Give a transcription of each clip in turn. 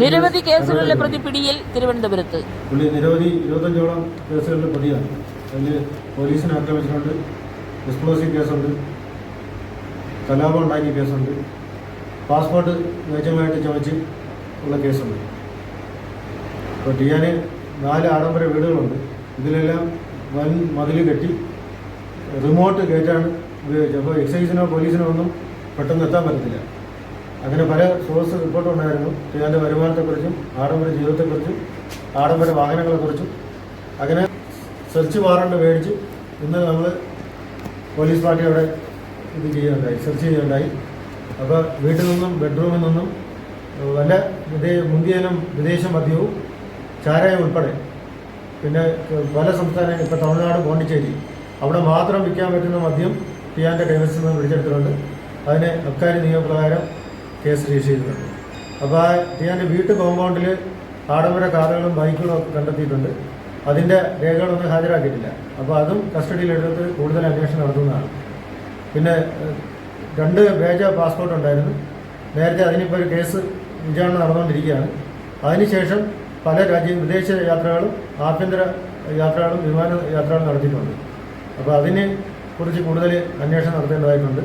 നിരവധി കേസുകളിലെ പ്രതി പിടിയിൽ തിരുവനന്തപുരത്ത്. പുള്ളി നിരവധി ഇരുപത്തഞ്ചോളം കേസുകളിൽ പ്രതിയാണ്. അതിൽ പോലീസിനെ ആക്രമിച്ചിട്ടുണ്ട് എക്സ്പ്ലോസീവ് കേസുണ്ട് കലാപം ഉണ്ടാക്കിയ കേസുണ്ട് പാസ്പോർട്ട് വ്യാജമായിട്ട് ചമച്ച് ഉള്ള കേസുണ്ട്. അപ്പോൾ ടിയാന് നാല് ആഡംബര വീടുകളുണ്ട്. ഇതിലെല്ലാം വൻ മതിൽ കെട്ടി റിമോട്ട് ഗേറ്റാണ് ഉപയോഗിച്ചത്. അപ്പോൾ എക്സൈസിനോ പോലീസിനോ ഒന്നും പെട്ടെന്ന് എത്താൻ പറ്റത്തില്ല. അങ്ങനെ പല സോഴ്സ് റിപ്പോർട്ട് ഉണ്ടായിരുന്നു. ഇയാളുടെ വരുമാനത്തെക്കുറിച്ചും ആഡംബര ജീവിതത്തെക്കുറിച്ചും ആഡംബര വാഹനങ്ങളെക്കുറിച്ചും. അങ്ങനെ സെർച്ച് വാറണ്ട് മേടിച്ച് ഇന്ന് നമ്മൾ പോലീസ് പാർട്ടി അവിടെ ഇത് ചെയ്യുന്നുണ്ടായി സെർച്ച് ചെയ്യുന്നുണ്ടായി. അപ്പോൾ വീട്ടിൽ നിന്നും ബെഡ്റൂമിൽ നിന്നും വല്ല വിദേ മുന്തിയനും വിദേശ മദ്യവും ചാരായം ഉൾപ്പെടെ. പിന്നെ പല സംസ്ഥാനങ്ങൾ ഇപ്പോൾ തമിഴ്നാട് പോണ്ടിച്ചേരി. അവിടെ മാത്രം വിൽക്കാൻ പറ്റുന്ന മദ്യം ടിയാന്റെ കൈവശത്തിൽ നിന്ന് പിടിച്ചെടുത്തിട്ടുണ്ട്. അതിന് അബ്കാരി നിയമപ്രകാരം കേസ് രജിസ്റ്റർ ചെയ്തിട്ടുണ്ട് അപ്പോൾ ആ ടിയാന്റെ വീട്ടു കോമ്പൗണ്ടിൽ ആഡംബര കാറുകളും ബൈക്കുകളും ഒക്കെ കണ്ടെത്തിയിട്ടുണ്ട്. അതിന്റെ രേഖകളൊന്നും ഹാജരാക്കിയിട്ടില്ല. അപ്പോൾ അതും കസ്റ്റഡിയിലെടുത്ത് കൂടുതൽ അന്വേഷണം നടത്തുന്നതാണ്. പിന്നെ രണ്ട് വേജ പാസ്പോർട്ട് ഉണ്ടായിരുന്നു. നേരത്തെ അതിനിപ്പോൾ ഒരു കേസ് വിചാരണ നടന്നുകൊണ്ടിരിക്കുകയാണ്. അതിനുശേഷം പല രാജ്യ വിദേശ യാത്രകളും ആഭ്യന്തര യാത്രകളും വിമാന യാത്രകളും നടത്തിയിട്ടുണ്ട്. അപ്പോൾ അതിനെ കുറിച്ച് കൂടുതൽ അന്വേഷണം നടത്തേണ്ടതായിട്ടുണ്ട്.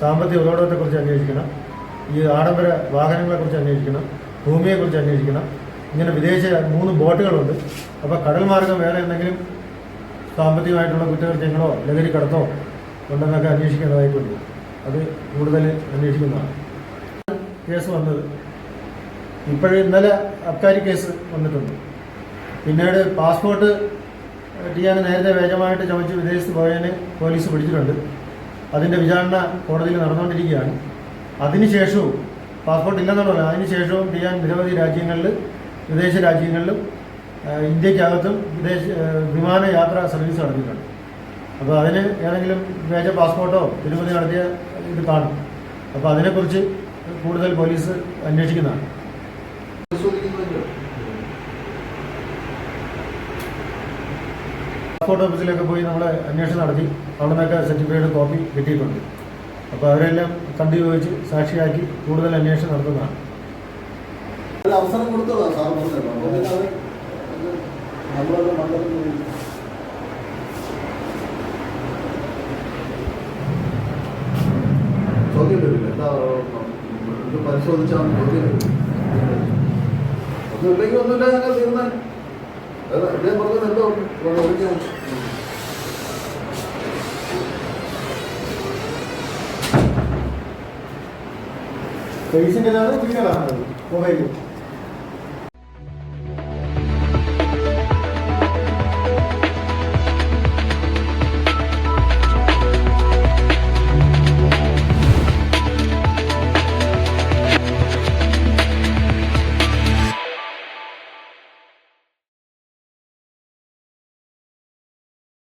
സാമ്പത്തിക ഉറവിടത്തെക്കുറിച്ച് അന്വേഷിക്കണം. ഈ ആഡംബര വാഹനങ്ങളെ വാഹനങ്ങളെക്കുറിച്ച് അന്വേഷിക്കണം ഭൂമിയെക്കുറിച്ച് അന്വേഷിക്കണം. ഇങ്ങനെ വിദേശ മൂന്ന് ബോട്ടുകളുണ്ട്. അപ്പോൾ കടൽ മാർഗം വേറെ എന്തെങ്കിലും സാമ്പത്തികമായിട്ടുള്ള കുറ്റകൃത്യങ്ങളോ ലഹരി കടത്തോ ഉണ്ടെന്നൊക്കെ അന്വേഷിക്കേണ്ടതായിട്ടുണ്ട്. അത് കൂടുതൽ അന്വേഷിക്കുന്നതാണ്. കേസ് വന്നത്. ഇപ്പോഴും ഇന്നലെ അബ്കാരി കേസ് വന്നിട്ടുണ്ട്. പിന്നീട് പാസ്പോർട്ട് ടിയാൻ നേരത്തെ വേഗമായിട്ട് ചമച്ച് വിദേശത്ത് പോയതിന് പോലീസ് പിടിച്ചിട്ടുണ്ട്. അതിന്റെ വിചാരണ കോടതിയിൽ നടന്നുകൊണ്ടിരിക്കുകയാണ്. അതിനുശേഷവും പാസ്പോർട്ട് ഇല്ലെന്നുള്ളതല്ല അതിനുശേഷവും ചെയ്യാൻ നിരവധി രാജ്യങ്ങളിൽ വിദേശ രാജ്യങ്ങളിലും ഇന്ത്യക്കകത്തും വിദേശ വിമാന വിമാനയാത്രാ സർവീസ് നടത്തിയിട്ടുണ്ട്. അപ്പോൾ അതിന് ഏതെങ്കിലും വ്യാജ പാസ്പോർട്ടോ തിരുമതി നടത്തിയ ഇത് കാണും. അപ്പോൾ അതിനെക്കുറിച്ച് കൂടുതൽ പോലീസ് അന്വേഷിക്കുന്നതാണ്. പാസ്പോർട്ട് ഓഫീസിലൊക്കെ പോയി നമ്മൾ അന്വേഷണം നടത്തി അവിടെ നിന്നൊക്കെ സർട്ടിഫിക്കറ്റ് കോപ്പി കിട്ടിയിട്ടുണ്ട്. അപ്പോൾ അവരെല്ലാം കണ്ടു ചോദിച്ച് സാക്ഷിയാക്കി കൂടുതൽ അന്വേഷണം നടത്തുന്നതാണ്. അവസരം കൊടുത്തതാണ് സാർ പറഞ്ഞത്. ഒന്നുമില്ലെങ്കിൽ ഒന്നുമില്ല ഞങ്ങൾ തീർന്നാൽ അതെ, പറഞ്ഞത് എന്തോ? 이 세계단은 불멸하는 고백입니다.